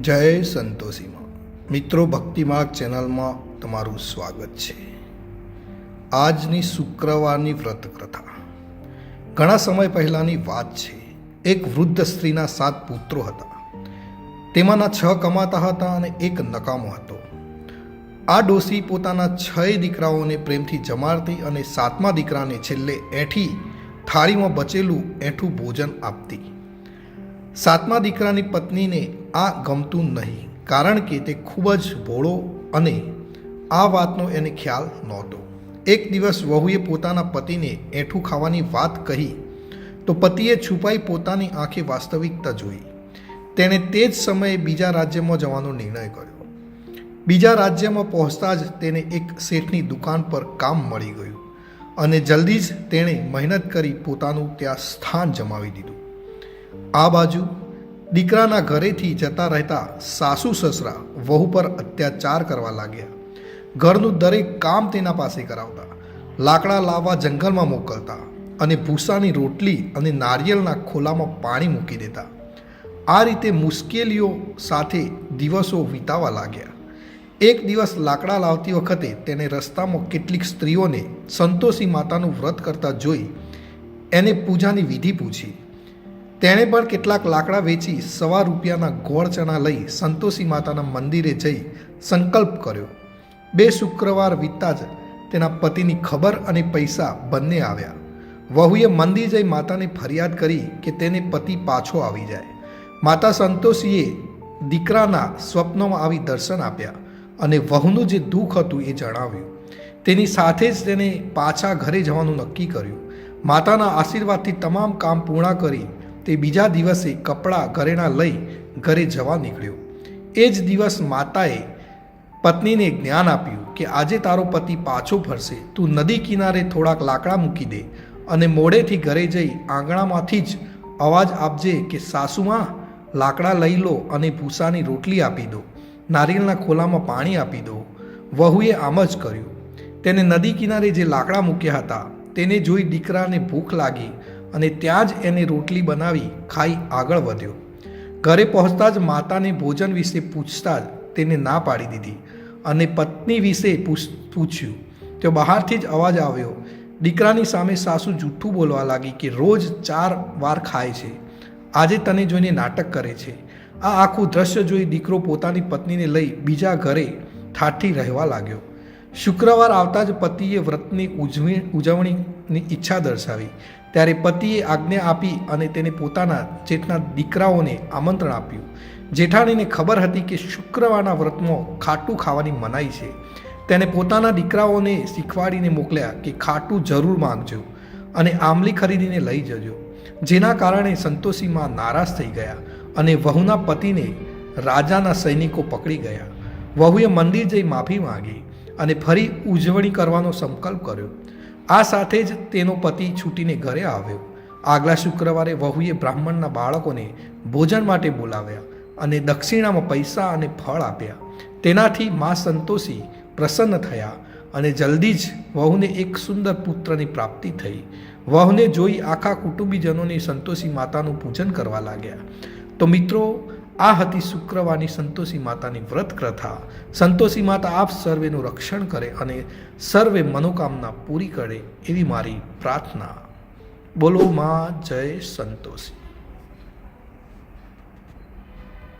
જય સંતોષીમાં. મિત્રો, ભક્તિમાર્ગ ચેનલમાં તમારું સ્વાગત છે. આજની શુક્રવારની વ્રત કથા ઘણા સમય પહેલાંની વાત છે. એક વૃદ્ધ સ્ત્રીના સાત પુત્રો હતા. તેમાંના છ કમાતા હતા અને એક નકામો હતો. આ ડોસી પોતાના છ દીકરાઓને પ્રેમથી જમાડતી અને સાતમા દીકરાને છેલ્લે એઠી થાળીમાં બચેલું એઠું ભોજન આપતી. સાતમા દીકરાની પત્નીને આ ગમતું નહીં, કારણ કે તે ખૂબ જ ભોળો અને આ વાતનો એને ખ્યાલ નહોતો. એક દિવસ વહુએ પોતાના પતિને એઠું ખાવાની વાત કહી, તો પતિએ છુપાઈ પોતાની આંખે વાસ્તવિકતા જોઈ. તેણે તે જ સમયે બીજા રાજ્યમાં જવાનો નિર્ણય કર્યો. બીજા રાજ્યમાં પહોંચતા જ તેને એક શેઠની દુકાન પર કામ મળી ગયું અને જલ્દી જ તેણે મહેનત કરી પોતાનું ત્યાં સ્થાન જમાવી દીધું. આ બાજુ દીકરાના ઘરેથી જતા રહેતા સાસુ સસરા વહુ પર અત્યાચાર કરવા લાગ્યા. ઘરનું દરેક કામ તેના પાસે કરાવતા, લાકડા લાવવા જંગલમાં મોકલતા અને ભૂસાની રોટલી અને નારિયેળના ખોલામાં પાણી મૂકી દેતા. આ રીતે મુશ્કેલીઓ સાથે દિવસો વિતાવા લાગ્યા. એક દિવસ લાકડા લાવતી વખતે તેને રસ્તામાં કેટલીક સ્ત્રીઓને સંતોષી માતાનું વ્રત કરતા જોઈ એને પૂજાની વિધિ પૂછી. તેણે પણ કેટલાક લાકડા વેચી સવા રૂપિયાના ગોળ ચણા લઈ સંતોષી માતાના મંદિરે જઈ સંકલ્પ કર્યો. બે શુક્રવાર વીતતા જ તેના પતિની ખબર અને પૈસા બંને આવ્યા. વહુએ મંદિર જઈ માતાને ફરિયાદ કરી કે તેને પતિ પાછો આવી જાય. માતા સંતોષીએ દીકરાના સ્વપ્નોમાં આવી દર્શન આપ્યા અને વહુનું જે દુઃખ હતું એ જણાવ્યું. તેની સાથે જ તેને પાછા ઘરે જવાનું નક્કી કર્યું. માતાના આશીર્વાદથી તમામ કામ પૂર્ણ કરી તે બીજા દિવસે કપડાં ઘરેણાં લઈ ઘરે જવા નીકળ્યો. એ જ દિવસ માતાએ પત્નીને જ્ઞાન આપ્યું કે આજે તારો પતિ પાછો ફરશે. તું નદી કિનારે થોડાક લાકડા મૂકી દે અને મોડેથી ઘરે જઈ આંગણામાંથી જ અવાજ આપજે કે સાસુમાં, લાકડા લઈ લો અને ભૂસાની રોટલી આપી દો. નારિયેળના ખોલામાં પાણી આપી દો. વહુએ આમ જ કર્યું. તેને નદી કિનારે જે લાકડા મૂક્યા હતા, તેને જોઈ દીકરાને ભૂખ લાગી અને ત્યાં જ એને રોટલી બનાવી ખાઈ આગળ વધ્યો. ઘરે પહોંચતા જ માતાને ભોજન વિશે પૂછતા જ તેને ના પાડી દીધી અને પત્ની વિશે પૂછ, પૂછ્યું. તો બહારથી જ અવાજ આવ્યો. દીકરાની સામે સાસુ જૂઠું બોલવા લાગી કે રોજ ચાર વાર ખાય છે. આજે તને જોઈને નાટક કરે છે. આ આખું દ્રશ્ય જોઈ દીકરો પોતાની પત્નીને લઈ બીજા ઘરે ઠાઠી રહેવા લાગ્યો. શુક્રવાર આવતા જ પતિએ વ્રતની ઉજવી, ઉજવણીની ઈચ્છા દર્શાવી. ત્યારે પતિએ આજ્ઞા આપી અને તેને પોતાના જેઠના દીકરાઓને આમંત્રણ આપ્યું. જેઠાણીને ખબર હતી કે શુક્રવારના વ્રતમાં ખાટું ખાવાની મનાઈ છે. તેને પોતાના દીકરાઓને શીખવાડીને મોકલ્યા કે ખાટું જરૂર માંગજો અને આમલી ખરીદીને લઈ જજો. જેના કારણે સંતોષીમાં નારાજ થઈ ગયા અને વહુના પતિને રાજાના સૈનિકો પકડી ગયા. વહુએ મંદિર જઈ માફી માંગી. અને ફરી ઉજવણી કરવાનો સંકલ્પ કર્યો. આ સાથે જ તેનો પતિ છૂટીને ઘરે આવ્યો. આગલા શુક્રવારે વહુએ બ્રાહ્મણના બાળકોને ભોજન માટે બોલાવ્યા અને દક્ષિણામાં પૈસા અને ફળ આપ્યા. તેનાથી મા સંતોષી પ્રસન્ન થયા અને જલ્દી જ વહુને એક સુંદર પુત્રની પ્રાપ્તિ થઈ. વહુને જોઈ આખા કુટુંબીજનોની સંતોષી માતાનું પૂજન કરવા લાગ્યા. તો મિત્રો આ હતી શુક્રવારની સંતોષી માતાની વ્રત કથા સંતોષી માતા આપ સર્વેનું રક્ષણ કરે અને સર્વે મનોકામના પૂરી કરે એવી મારી પ્રાર્થના. બોલો માં જય સંતોષી.